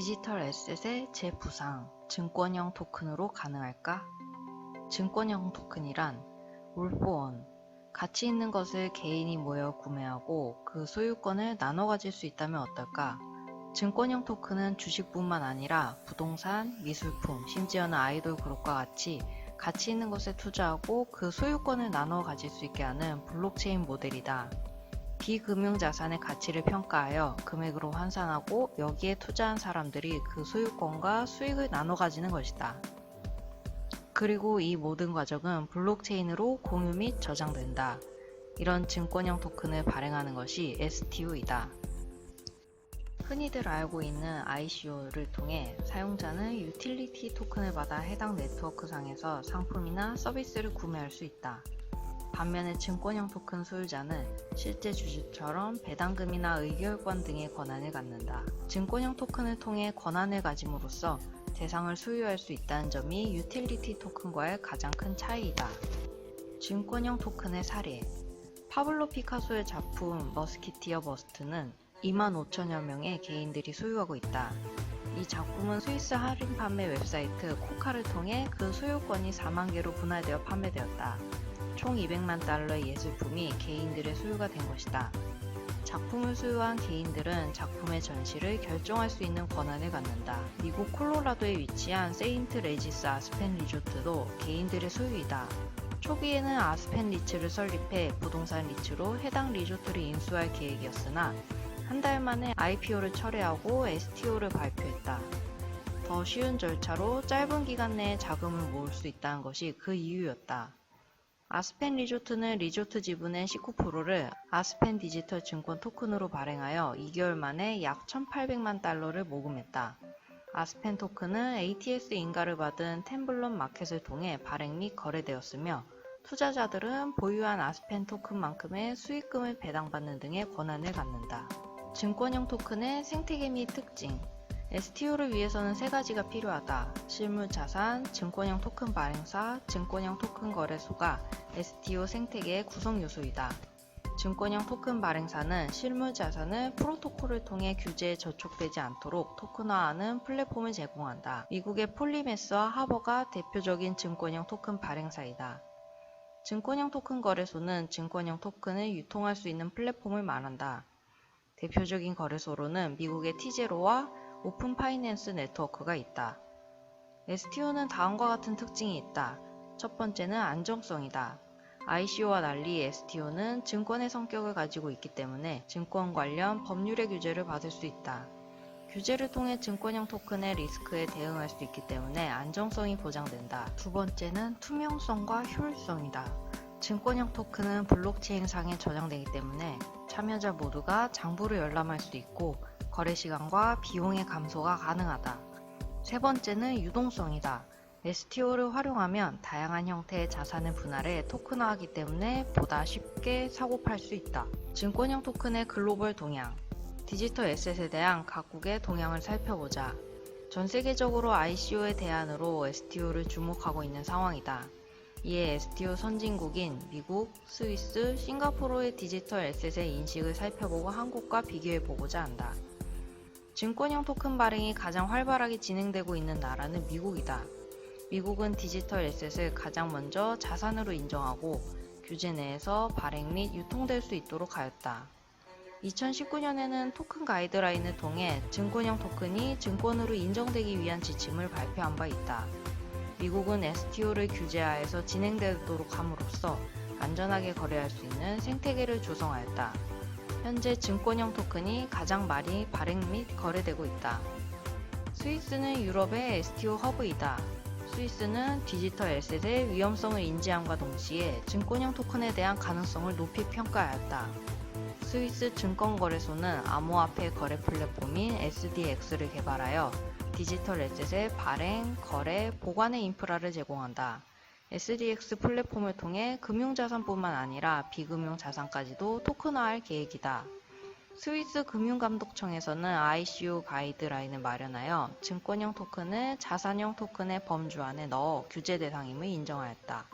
디지털 에셋의 재부상, 증권형 토큰으로 가능할까? 증권형 토큰이란 올포원, 가치 있는 것을 개인이 모여 구매하고 그 소유권을 나눠 가질 수 있다면 어떨까? 증권형 토큰은 주식뿐만 아니라 부동산, 미술품, 심지어는 아이돌 그룹과 같이 가치 있는 것에 투자하고 그 소유권을 나눠 가질 수 있게 하는 블록체인 모델이다. 비금융 자산의 가치를 평가하여 금액으로 환산하고 여기에 투자한 사람들이 그 소유권과 수익을 나눠 가지는 것이다. 그리고 이 모든 과정은 블록체인으로 공유 및 저장된다. 이런 증권형 토큰을 발행하는 것이 STO이다. 흔히들 알고 있는 ICO를 통해 사용자는 유틸리티 토큰을 받아 해당 네트워크 상에서 상품이나 서비스를 구매할 수 있다. 반면에 증권형 토큰 소유자는 실제 주주처럼 배당금이나 의결권 등의 권한을 갖는다. 증권형 토큰을 통해 권한을 가짐으로써 대상을 소유할 수 있다는 점이 유틸리티 토큰과의 가장 큰 차이이다. 증권형 토큰의 사례 파블로 피카소의 작품 머스키티어 버스트는 2만 5천여 명의 개인들이 소유하고 있다. 이 작품은 스위스 할인 판매 웹사이트 코카를 통해 그 소유권이 4만 개로 분할되어 판매되었다. 총 200만 달러의 예술품이 개인들의 소유가 된 것이다. 작품을 소유한 개인들은 작품의 전시를 결정할 수 있는 권한을 갖는다. 미국 콜로라도에 위치한 세인트 레지스 아스펜 리조트도 개인들의 소유이다. 초기에는 아스펜 리츠를 설립해 부동산 리츠로 해당 리조트를 인수할 계획이었으나 한 달 만에 IPO를 철회하고 STO를 발표했다. 더 쉬운 절차로 짧은 기간 내에 자금을 모을 수 있다는 것이 그 이유였다. 아스펜 리조트는 리조트 지분의 19%를 아스펜 디지털 증권 토큰으로 발행하여 2개월 만에 약 1,800만 달러를 모금했다. 아스펜 토큰은 ATS 인가를 받은 템블런 마켓을 통해 발행 및 거래되었으며 투자자들은 보유한 아스펜 토큰만큼의 수익금을 배당받는 등의 권한을 갖는다. 증권형 토큰의 생태계 및 특징 STO를 위해서는 세 가지가 필요하다. 실물 자산, 증권형 토큰 발행사, 증권형 토큰 거래소가 STO 생태계의 구성 요소이다. 증권형 토큰 발행사는 실물 자산을 프로토콜을 통해 규제에 저촉되지 않도록 토큰화하는 플랫폼을 제공한다. 미국의 폴리메스와 하버가 대표적인 증권형 토큰 발행사이다. 증권형 토큰 거래소는 증권형 토큰을 유통할 수 있는 플랫폼을 말한다. 대표적인 거래소로는 미국의 티제로와 오픈 파이낸스 네트워크가 있다. STO는 다음과 같은 특징이 있다. 첫 번째는 안정성이다. ICO와 달리 STO는 증권의 성격을 가지고 있기 때문에 증권 관련 법률의 규제를 받을 수 있다. 규제를 통해 증권형 토큰의 리스크에 대응할 수 있기 때문에 안정성이 보장된다. 두 번째는 투명성과 효율성이다. 증권형 토큰은 블록체인상에 저장되기 때문에 참여자 모두가 장부를 열람할 수 있고 거래 시간과 비용의 감소가 가능하다. 세 번째는 유동성이다. STO를 활용하면 다양한 형태의 자산을 분할해 토큰화하기 때문에 보다 쉽게 사고 팔 수 있다. 증권형 토큰의 글로벌 동향. 디지털 에셋에 대한 각국의 동향을 살펴보자. 전 세계적으로 ICO의 대안으로 STO를 주목하고 있는 상황이다. 이에 STO 선진국인 미국, 스위스, 싱가포르의 디지털 에셋의 인식을 살펴보고 한국과 비교해보고자 한다. 증권형 토큰 발행이 가장 활발하게 진행되고 있는 나라는 미국이다. 미국은 디지털 에셋을 가장 먼저 자산으로 인정하고 규제 내에서 발행 및 유통될 수 있도록 하였다. 2019년에는 토큰 가이드라인을 통해 증권형 토큰이 증권으로 인정되기 위한 지침을 발표한 바 있다. 미국은 STO를 규제하에서 진행되도록 함으로써 안전하게 거래할 수 있는 생태계를 조성하였다. 현재 증권형 토큰이 가장 많이 발행 및 거래되고 있다. 스위스는 유럽의 STO 허브이다. 스위스는 디지털 에셋의 위험성을 인지함과 동시에 증권형 토큰에 대한 가능성을 높이 평가하였다. 스위스 증권거래소는 암호화폐 거래 플랫폼인 SDX를 개발하여 디지털 에셋의 발행, 거래, 보관의 인프라를 제공한다. SDX 플랫폼을 통해 금융자산뿐만 아니라 비금융 자산까지도 토큰화할 계획이다. 스위스 금융감독청에서는 ICO 가이드라인을 마련하여 증권형 토큰을 자산형 토큰의 범주 안에 넣어 규제 대상임을 인정하였다.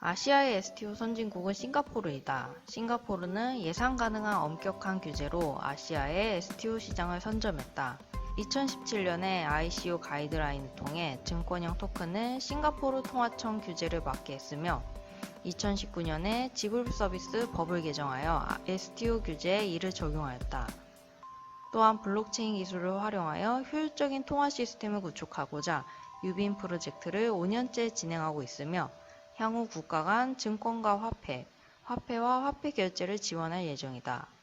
아시아의 STO 선진국은 싱가포르이다. 싱가포르는 예상 가능한 엄격한 규제로 아시아의 STO 시장을 선점했다. 2017년에 ICO 가이드라인을 통해 증권형 토큰을 싱가포르 통화청 규제를 맞게 했으며 2019년에 지불 서비스 법을 개정하여 STO 규제에 이를 적용하였다. 또한 블록체인 기술을 활용하여 효율적인 통화 시스템을 구축하고자 유빈 프로젝트를 5년째 진행하고 있으며 향후 국가 간 증권과 화폐, 화폐와 화폐 결제를 지원할 예정이다.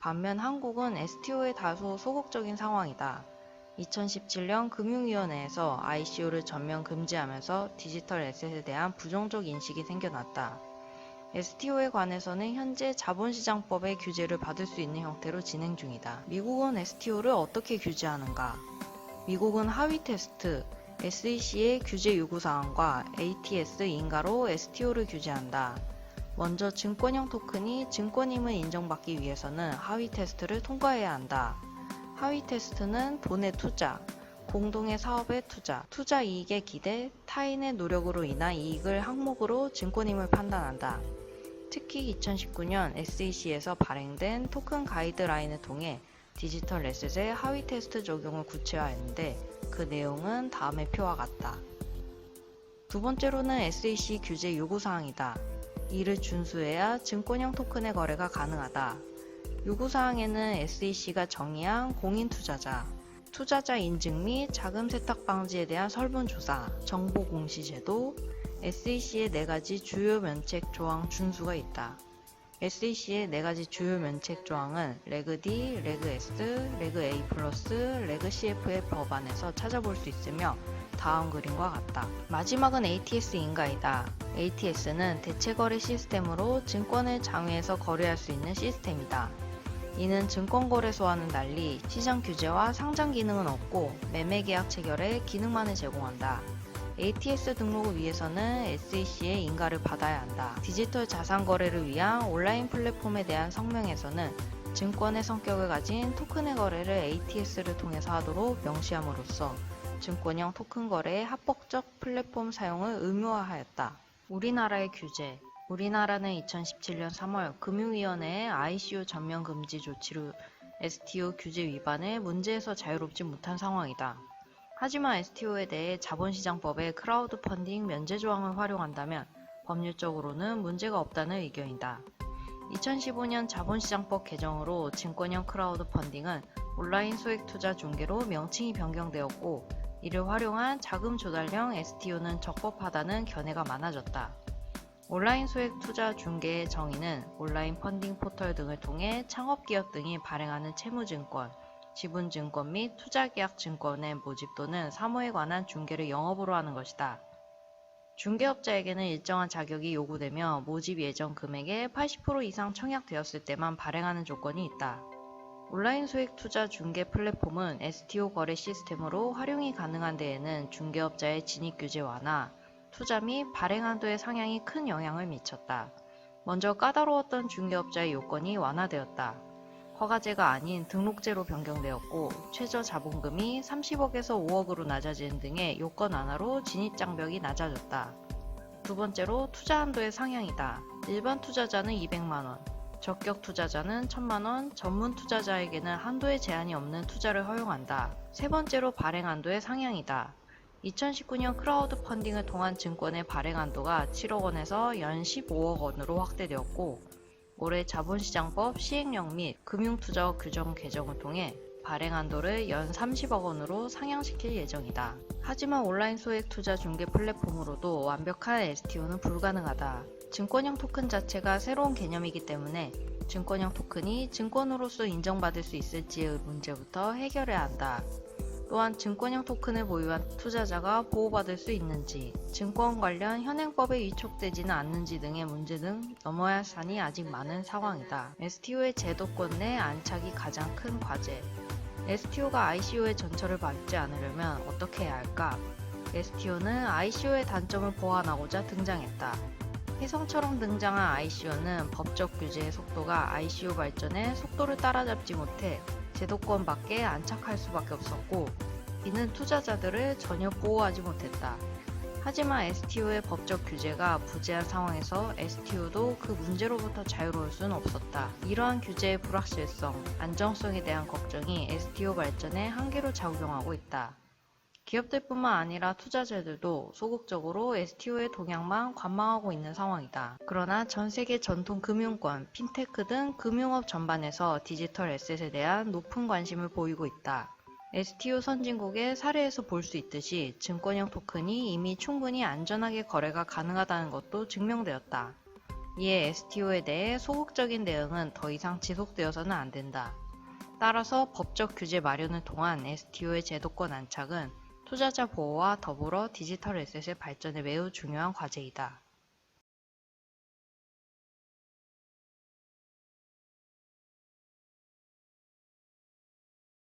반면 한국은 STO에 다소 소극적인 상황이다. 2017년 금융위원회에서 ICO를 전면 금지하면서 디지털 에셋에 대한 부정적 인식이 생겨났다. STO에 관해서는 현재 자본시장법의 규제를 받을 수 있는 형태로 진행 중이다. 미국은 STO를 어떻게 규제하는가? 미국은 하위 테스트, SEC의 규제 요구사항과 ATS 인가로 STO를 규제한다. 먼저 증권형 토큰이 증권임을 인정받기 위해서는 하위 테스트를 통과해야 한다. 하위 테스트는 돈의 투자, 공동의 사업의 투자, 투자 이익의 기대, 타인의 노력으로 인한 이익을 항목으로 증권임을 판단한다. 특히 2019년 SEC에서 발행된 토큰 가이드라인을 통해 디지털 에셋의 하위 테스트 적용을 구체화했는데 그 내용은 다음의 표와 같다. 두 번째로는 SEC 규제 요구사항이다. 이를 준수해야 증권형 토큰의 거래가 가능하다. 요구사항에는 SEC가 정의한 공인투자자, 투자자 인증 및 자금 세탁 방지에 대한 설문조사, 정보 공시 제도, SEC의 네 가지 주요 면책 조항 준수가 있다. SEC의 네 가지 주요 면책 조항은 레그 D, 레그 S, 레그 A 레그 CF의 법안에서 찾아볼 수 있으며 다음 그림과 같다. 마지막은 ATS 인가이다. ATS는 대체거래 시스템으로 증권을 장외에서 거래할 수 있는 시스템이다. 이는 증권거래소와는 달리 시장 규제와 상장 기능은 없고 매매 계약 체결의 기능만을 제공한다. ATS 등록을 위해서는 SEC의 인가를 받아야 한다. 디지털 자산 거래를 위한 온라인 플랫폼에 대한 성명에서는 증권의 성격을 가진 토큰의 거래를 ATS를 통해서 하도록 명시함으로써 증권형 토큰 거래의 합법적 플랫폼 사용을 의무화하였다. 우리나라의 규제 우리나라는 2017년 3월 금융위원회의 ICO 전면 금지 조치로 STO 규제 위반에 문제에서 자유롭지 못한 상황이다. 하지만 STO에 대해 자본시장법의 크라우드 펀딩 면제 조항을 활용한다면 법률적으로는 문제가 없다는 의견이다. 2015년 자본시장법 개정으로 증권형 크라우드 펀딩은 온라인 소액 투자 중개로 명칭이 변경되었고 이를 활용한 자금 조달형 STO는 적법하다는 견해가 많아졌다. 온라인 소액 투자 중개의 정의는 온라인 펀딩 포털 등을 통해 창업 기업 등이 발행하는 채무 증권, 지분증권 및 투자계약 증권의 모집 또는 사모에 관한 중개를 영업으로 하는 것이다. 중개업자에게는 일정한 자격이 요구되며 모집 예정 금액의 80% 이상 청약되었을 때만 발행하는 조건이 있다. 온라인 소액 투자 중개 플랫폼은 STO 거래 시스템으로 활용이 가능한 데에는 중개업자의 진입 규제 완화, 투자 및 발행 한도의 상향이 큰 영향을 미쳤다. 먼저 까다로웠던 중개업자의 요건이 완화되었다. 허가제가 아닌 등록제로 변경되었고 최저 자본금이 30억에서 5억으로 낮아지는 등의 요건 완화로 진입 장벽이 낮아졌다. 두 번째로 투자 한도의 상향이다. 일반 투자자는 200만원, 적격 투자자는 1000만원, 전문 투자자에게는 한도에 제한이 없는 투자를 허용한다. 세 번째로 발행 한도의 상향이다. 2019년 크라우드 펀딩을 통한 증권의 발행 한도가 7억 원에서 연 15억 원으로 확대되었고 올해 자본시장법 시행령 및 금융투자 규정 개정을 통해 발행 한도를 연 30억 원으로 상향시킬 예정이다. 하지만 온라인 소액 투자 중개 플랫폼으로도 완벽한 STO는 불가능하다. 증권형 토큰 자체가 새로운 개념이기 때문에 증권형 토큰이 증권으로서 인정받을 수 있을지의 문제부터 해결해야 한다. 또한 증권형 토큰을 보유한 투자자가 보호받을 수 있는지, 증권 관련 현행법에 위촉되지는 않는지 등의 문제 등 넘어야 할 산이 아직 많은 상황이다. STO의 제도권 내 안착이 가장 큰 과제. STO가 ICO의 전철을 밟지 않으려면 어떻게 해야 할까? STO는 ICO의 단점을 보완하고자 등장했다. 혜성처럼 등장한 ICO는 법적 규제의 속도가 ICO 발전의 속도를 따라잡지 못해 제도권 밖에 안착할 수밖에 없었고 이는 투자자들을 전혀 보호하지 못했다. 하지만 STO의 법적 규제가 부재한 상황에서 STO도 그 문제로부터 자유로울 수는 없었다. 이러한 규제의 불확실성, 안정성에 대한 걱정이 STO 발전에 한계로 작용하고 있다. 기업들뿐만 아니라 투자자들도 소극적으로 STO의 동향만 관망하고 있는 상황이다. 그러나 전 세계 전통 금융권, 핀테크 등 금융업 전반에서 디지털 에셋에 대한 높은 관심을 보이고 있다. STO 선진국의 사례에서 볼 수 있듯이 증권형 토큰이 이미 충분히 안전하게 거래가 가능하다는 것도 증명되었다. 이에 STO에 대해 소극적인 대응은 더 이상 지속되어서는 안 된다. 따라서 법적 규제 마련을 통한 STO의 제도권 안착은 투자자 보호와 더불어 디지털 에셋의 발전에 매우 중요한 과제이다.